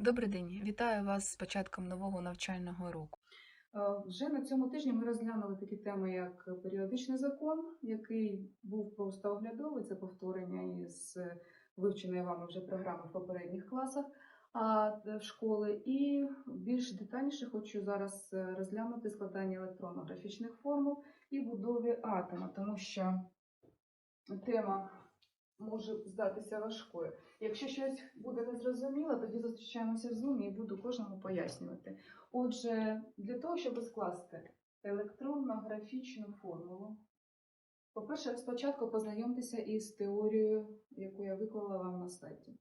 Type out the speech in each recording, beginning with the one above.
Добрий день, вітаю вас з початком нового навчального року. Е, Вже на цьому тижні ми розглянули такі теми, як періодичний закон, який був просто оглядовий, це повторення із вивченої вами вже програми в попередніх класах е, школи. І більш детальніше хочу зараз е, розглянути складання електронно-графічних формул і будові атома, тому що тема може здатися важкою. Якщо щось буде незрозуміло, тоді зустрічаємося в Zoom і буду кожному пояснювати. Отже, для того, щоб скласти електронно-графічну формулу, по-перше, спочатку познайомтеся із теорією, яку я виклала вам на сайті.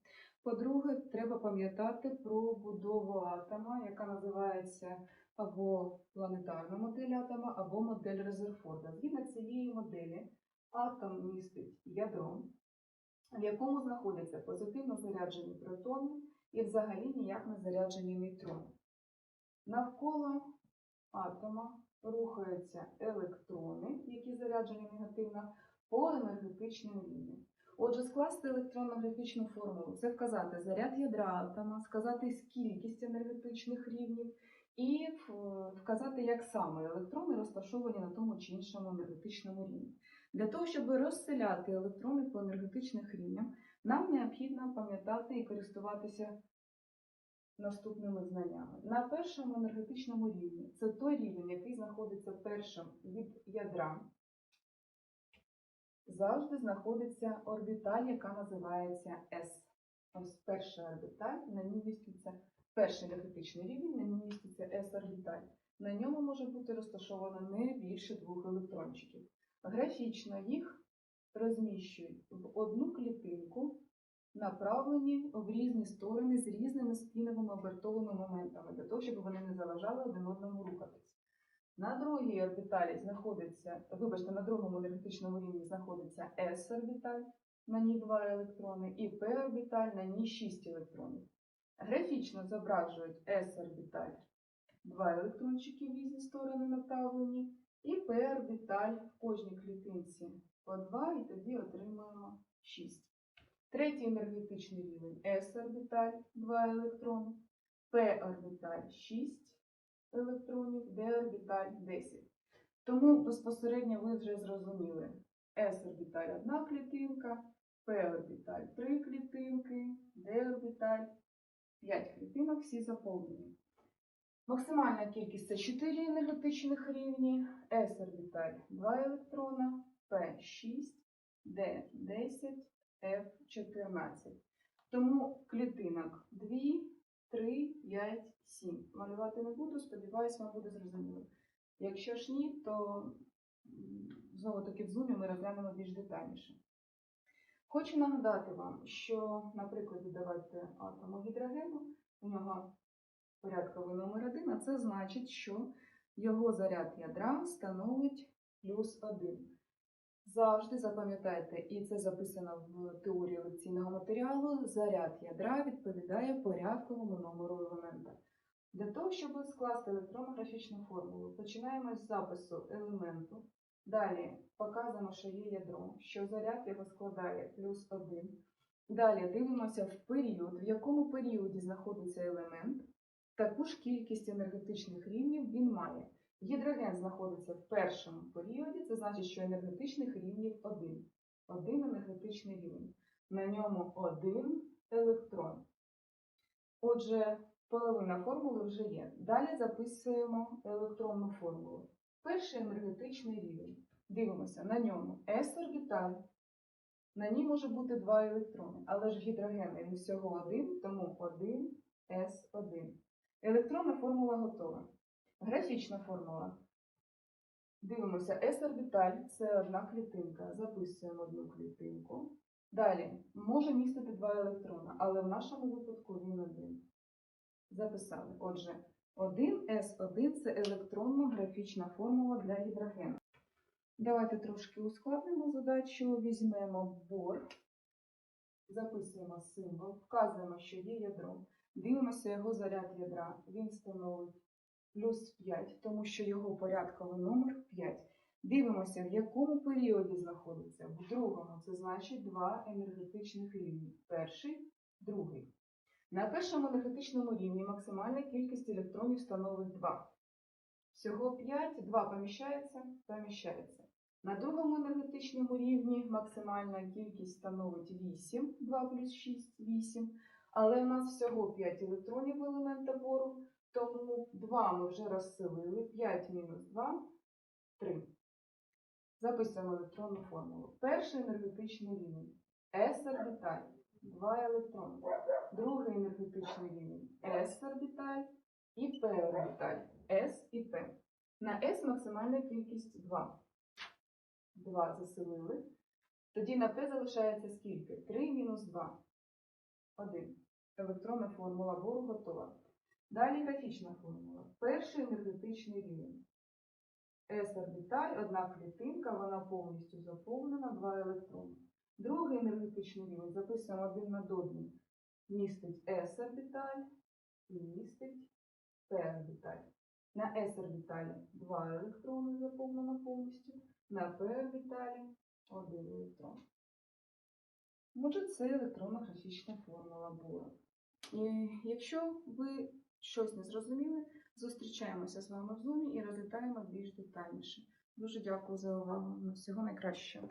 По-друге, треба пам'ятати про будову атома, яка називається або планетарна модель атома, або модель Резерфорда. Згідно цієї моделі, атом містить ядро, в якому знаходяться позитивно заряджені протони і взагалі ніяк не заряджені нейтрони. Навколо атома рухаються електрони, які заряджені негативно, по енергетичним рівням. Отже, скласти електронно-графічну формулу це вказати заряд ядра атома, сказати кількість енергетичних рівнів і вказати, як саме електрони розташовані на тому чи іншому енергетичному рівні. Для того, щоб розселяти електрони по енергетичних рівням, нам необхідно пам'ятати і користуватися наступними знаннями. На першому енергетичному рівні це той рівень, який знаходиться першим від ядра. Завжди знаходиться орбіталь, яка називається S. Ось перша орбіталь, на ній міститься перший енергетичний рівень, на ній міститься S-орбіталь. На ньому може бути розташовано не більше двох електрончиків. Графічно їх розміщують в одну клітинку, направлені в різні сторони з різними спіновими обертовими моментами, для того, щоб вони не заважали один одному рухатись. На другій орбіталі знаходиться, вибачте, на другому енергетичному рівні знаходиться S-орбіталь, на ній 2 електрони, і P-орбіталь, на ній 6 електронів. Графічно зображують S-орбіталь, 2 електрончики в різні сторони направлені, і P-орбіталь в кожній клітинці по 2, і тоді отримуємо 6. Третій енергетичний рівень S-орбіталь, 2 електрони, P-орбіталь 6 електронів, D-орбіталь 10. Тому безпосередньо ви вже зрозуміли. S-орбіталь одна клітинка, P-орбіталь 3 клітинки, D-орбіталь 5 клітинок, всі заповнені. Максимальна кількість це 4 енергетичних рівні, S-орбіталь 2 електрона, P6, D10, F14. Тому клітинок 2, 3, 5, 7. Малювати не буду, сподіваюсь, вам буде зрозуміло. Якщо ж ні, то знову таки в зумі ми розглянемо більш детальніше. Хочу нагадати вам, що, наприклад, давайте атому гідрогену, у нього порядковий номер 1, а це значить, що його заряд ядра становить плюс 1. Завжди запам'ятайте, і це записано в теорії лекційного матеріалу, заряд ядра відповідає порядковому номеру елемента. Для того, щоб скласти електронно-графічну формулу, починаємо з запису елементу. Далі показано, що є ядро, що заряд його складає плюс 1. Далі дивимося в період, в якому періоді знаходиться елемент. Таку ж кількість енергетичних рівнів він має. Гідроген знаходиться в першому періоді, це значить, що енергетичних рівнів один. Один енергетичний рівень. На ньому один електрон. Отже, половина формули вже є. Далі записуємо електронну формулу. Перший енергетичний рівень. Дивимося, на ньому S-орбіталь. На ній може бути два електрони, але ж гідроген він всього один, тому 1 S1. Електронна формула готова. Графічна формула. Дивимося, S-орбіталь це одна клітинка. Записуємо одну клітинку. Далі може містити два електрона, але в нашому випадку він один. Записали. Отже, 1С1 це електронно-графічна формула для гідрогену. Давайте трошки ускладнимо задачу. Візьмемо бор, записуємо символ, вказуємо, що є ядро. Дивимося його заряд ядра. Він становить плюс 5, тому що його порядковий номер 5. Дивимося, в якому періоді знаходиться. В другому це значить два енергетичних рівні. Перший, другий. На першому енергетичному рівні максимальна кількість електронів становить 2. Всього 5, 2 поміщається, поміщається. На другому енергетичному рівні максимальна кількість становить 8, 2 плюс 6, 8. Але в нас всього 5 електронів в елемента бору, тому 2 ми вже розселили, 5 мінус 2 3. Записуємо електронну формулу. Перший енергетичний рівень S орбіталь, 2 електрони. Другий енергетичний рівень S орбіталь і P орбіталь, S і P. На S максимальна кількість 2. 2 заселили. Тоді на P залишається скільки? 3 мінус 2. 1. Електронна формула бору готова. Далі графічна формула. Перший енергетичний рівень. S-орбіталь, одна клітинка, вона повністю заповнена, два електрони. Другий енергетичний рівень записуємо один над одним. Містить S-орбіталь і містить P-орбіталь. На S-орбіталі два електрони заповнено повністю, на P-орбіталі один електрон. Отже, це електронна графічна формула Бора. І якщо ви щось не зрозуміли, зустрічаємося з вами в Zoom і розглядаємо більш детальніше. Дуже дякую за увагу. Всього найкращого.